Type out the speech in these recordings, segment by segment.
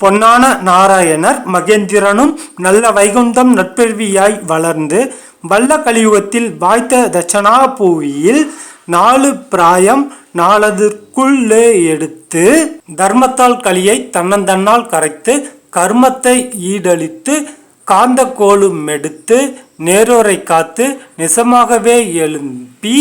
பொன்னான நாராயணர் மகேந்திரனும் நல்ல வைகுந்தம் நட்பெருவியாய் வளர்ந்து வல்ல கலியுகத்தில் வாய்த்த தட்சணா பூவியில் நாலு பிராயம் நாளதற்குள்ளே எடுத்து தர்மத்தால் கலியை தன்னந்தன்னால் கரைத்து கர்மத்தை ஈடழித்து காந்த கோலும் எடுத்து நேரோரை காத்து நிசமாகவே எழுப்பி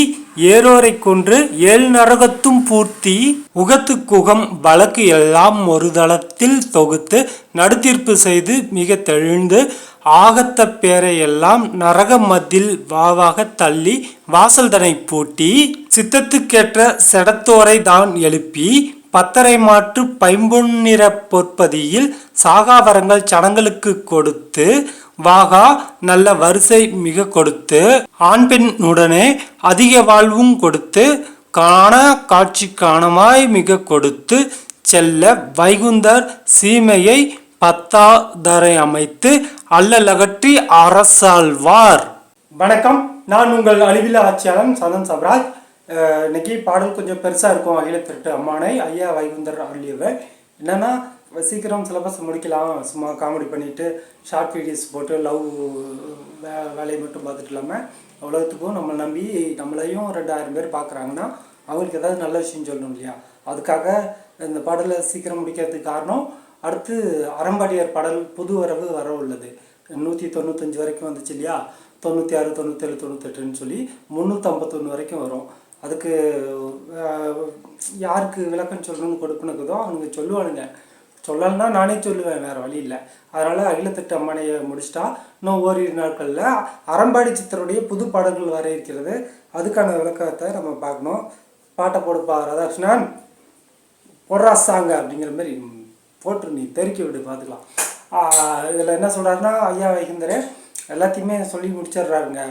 ஏரோரை கொன்று ஏழு நரகத்தும் பூர்த்தி உகத்துக்குகம் வழக்கு எல்லாம் ஒரு தளத்தில் தொகுத்து நடுத்தீர்ப்பு செய்து மிக தெளிந்து ஆகத்த பேரையெல்லாம் நரக மத்தில் வாவாக தள்ளி வாசல்தனை பூட்டி சித்தத்துக்கேற்ற செடத்தோரை தான் எழுப்பி பத்தரை மாற்று பைம்பொன்னிற பொற்பதியில் சாகாவரங்கள் சடங்களுக்கு கொடுத்து வாகா நல்ல வரிசை மிக கொடுத்து ஆண் பெண் உடனே அதிக வாழ்வும் கொடுத்து காண காட்சி காணமாய் மிக கொடுத்து செல்ல வைகுந்தர் சீமையை பத்தாதரை அமைத்து அல்லலகற்றி அரசாழ்வார். வணக்கம். நான் உங்கள் அழிவில ஆட்சியாளன் சதன் சப்ராஜ் இன்னைக்கு பாடல் கொஞ்சம் பெருசாக இருக்கும். அகில திருட்டு அம்மானை ஐயா வைகுந்தர் ஆகியவை என்னென்னா சீக்கிரம் சிலபஸ் முடிக்கலாம். சும்மா காமெடி பண்ணிட்டு ஷார்ட் வீடியோஸ் போட்டு லவ் வே வேலையை மட்டும் பார்த்துட்டு இல்லாமல் உலகத்துக்கும் நம்மளை நம்பி நம்மளையும் ரெண்டாயிரம் பேர் பார்க்குறாங்கன்னா அவங்களுக்கு ஏதாவது நல்ல விஷயம் சொல்லணும் இல்லையா? அதுக்காக இந்த பாடலை சீக்கிரம் முடிக்கிறதுக்கு காரணம் அடுத்து அறம்பாடியார் பாடல் புது வரவு வர உள்ளது. நூற்றி தொண்ணூத்தஞ்சு வரைக்கும் வந்துச்சு இல்லையா? தொண்ணூற்றி ஆறு தொண்ணூற்றேழு தொண்ணூத்தெட்டுன்னு சொல்லி முந்நூற்றம்பத்தொன்று வரைக்கும் வரும். அதுக்கு யாருக்கு விளக்கம் சொல்லணும்னு கொடுக்கணுக்குதோ அவங்க சொல்லுவானுங்க. சொல்லலைன்னா நானே சொல்லுவேன் வேறு வழி இல்லை. அதனால் அகிலத்தட்டு அம்மனையை முடிச்சிட்டா இன்னும் ஓரிரு நாட்களில் அறம்பாடி சித்தருடைய புது பாடல்கள் வர இருக்கிறது. அதுக்கான விளக்கத்தை நம்ம பார்க்கணும். பாட்டை போடுப்பா ராதாகிருஷ்ணன். போடுறா சாங்க அப்படிங்கிற மாதிரி போட்டு நீ தெருக்கி விடு பார்த்துக்கலாம். இதில் என்ன சொல்கிறாருன்னா ஐயா வைகுந்தரே எல்லாத்தையுமே சொல்லி முடிச்சிடுறாருங்க.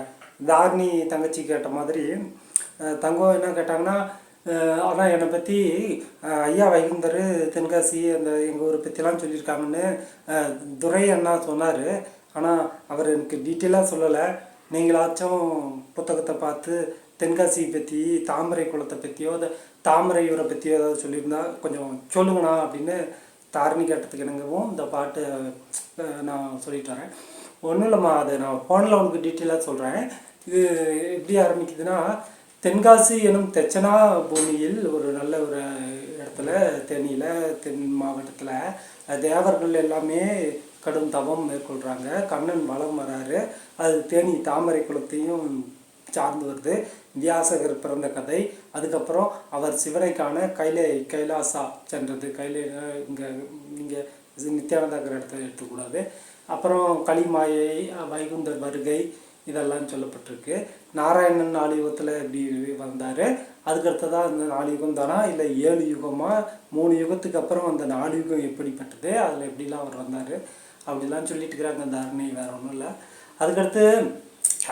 தாரணி தங்கச்சி கேட்ட மாதிரி தங்கம் என்ன கேட்டாங்கன்னா ஆனால் என்னை பற்றி ஐயா வைகுந்தர் தென்காசி அந்த எங்கள் ஊரை பற்றிலாம் சொல்லியிருக்காங்கன்னு துரை அண்ணா சொன்னார். ஆனால் அவர் எனக்கு டீட்டெயிலாக சொல்லலை. நீங்களாச்சும் புத்தகத்தை பார்த்து தென்காசி பற்றி தாமரை குளத்தை பற்றியோ அந்த தாமரை இவரை பற்றியோ ஏதாவது சொல்லியிருந்தா கொஞ்சம் சொல்லுங்கண்ணா அப்படின்னு தாரணி கேட்டதுக்கு இணங்கவும் இந்த பாட்டு நான் சொல்லிட்டு வரேன். ஒன்றும் இல்லைம்மா அது நான் ஃபோனில் உனக்கு டீட்டெயிலாக சொல்கிறேன் இது எப்படி ஆரம்பிக்குதுன்னா தென்காசி எனும் தெச்சனா பூமியில் ஒரு நல்ல ஒரு இடத்துல தேனியில் தென் மாவட்டத்தில் தேவர்கள் எல்லாமே கடும் தவம் மேற்கொள்கிறாங்க கண்ணன் வளம் வராரு. அது தேனி தாமரை குளத்தையும் சார்ந்து வருது. வியாசகர் பிறந்த கதை. அதுக்கப்புறம் அவர் சிவனை காண கைலை கைலாசா சென்றது. கைலை இங்கே இங்கே நித்யானந்தாங்கிற இடத்த எடுத்துக்கூடாது. அப்புறம் களிமாயை வைகுந்தர் வருகை இதெல்லாம் சொல்லப்பட்டிருக்கு. நாராயணன் நாளியுகத்தில் இப்படி வந்தார். அதுக்கடுத்ததாக அந்த நாலு யுகம் தானா இல்லை ஏழு யுகமாக மூணு யுகத்துக்கு அப்புறம் அந்த நாலு யுகம் எப்படிப்பட்டது அதில் எப்படிலாம் அவர் வந்தார்? அப்படிலாம் சொல்லிட்டு இருக்கிறாங்க. அந்த அருணை வேற ஒன்றும் இல்லை. அதுக்கடுத்து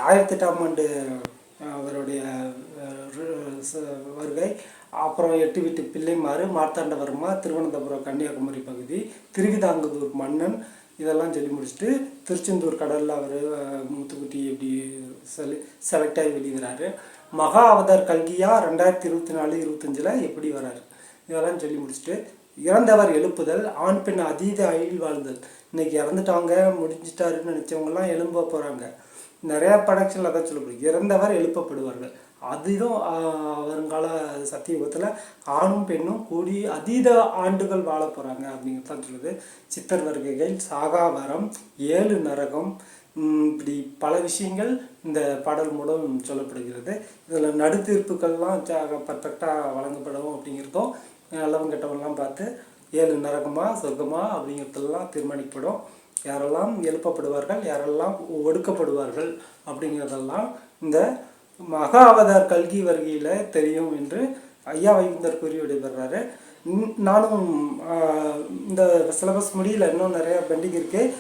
ஆயிரத்தி எட்டாம் ஆண்டு அவருடைய வருகை. அப்புறம் எட்டு வீட்டு பிள்ளைமாறு மார்த்தாண்டவர்மா திருவனந்தபுரம் கன்னியாகுமரி பகுதி திருவிதாங்கதூர் மன்னன் இதெல்லாம் சொல்லி முடிச்சுட்டு திருச்செந்தூர் கடலில் அவர் மூத்துக்குட்டி எப்படி செலி செலக்ட் ஆகி வெளியிடுறாரு. மகா அவதார் கல்கியா ரெண்டாயிரத்தி இருபத்தி நாலு இருபத்தஞ்சில் எப்படி வராரு? இதெல்லாம் சொல்லி முடிச்சுட்டு இறந்தவர் எழுப்புதல் ஆண் பெண் அதீத அழில் வாழ்தல். இன்னைக்கு இறந்துட்டாங்க முடிஞ்சிட்டாருன்னு நினச்சவங்கலாம் எழும்ப போகிறாங்க நிறையா படக்ஷனில் அதான் சொல்லப்படுது இறந்தவர் எழுப்பப்படுவார்கள். அதுவும் வருங்கால சத்தியுகத்தில் ஆணும் பெண்ணும் கூடி அதீத ஆண்டுகள் வாழ போகிறாங்க அப்படிங்கிறதான் சொல்லுது. சித்தர் வருகைகள் சாகாவரம் ஏழு நரகம் இப்படி பல விஷயங்கள் இந்த பாடல் மூலம் சொல்லப்படுகிறது. இதில் நடுத்தீர்ப்புகள்லாம் பர்ஃபெக்டாக வழங்கப்படும் அப்படிங்கிறதும் நல்லவன் கெட்டவன்லாம் பார்த்து ஏழு நரகமாக சொர்க்கமாக அப்படிங்கிறதெல்லாம் தீர்மானிக்கப்படும். யாரெல்லாம் எழுப்பப்படுவார்கள் யாரெல்லாம் ஒடுக்கப்படுவார்கள் அப்படிங்கிறதெல்லாம் இந்த மகா அவதார் கல்கி வருகையில் தெரியும் என்று ஐயா வைகுந்தர் கூறி விடைபெறாரு. நானும் இந்த சிலபஸ் முடியல இன்னும் நிறைய பெண்டிங் இருக்குது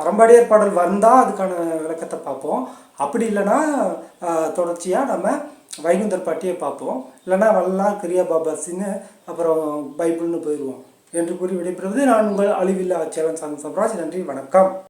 அறம்பாடியார் பாடல் வந்தால் அதுக்கான விளக்கத்தை பார்ப்போம். அப்படி இல்லைன்னா தொடர்ச்சியாக நம்ம வைகுந்தர் பாட்டியை பார்ப்போம். இல்லைன்னா வல்லா கிரியா பாபாசின்னு அப்புறம் பைபிள்னு போயிடுவோம் என்று கூறி விடைபெறுவது நான் உங்கள் அழிவில்லா ஆட்சியாளன் சாமி சம்ராஜ் நன்றி வணக்கம்.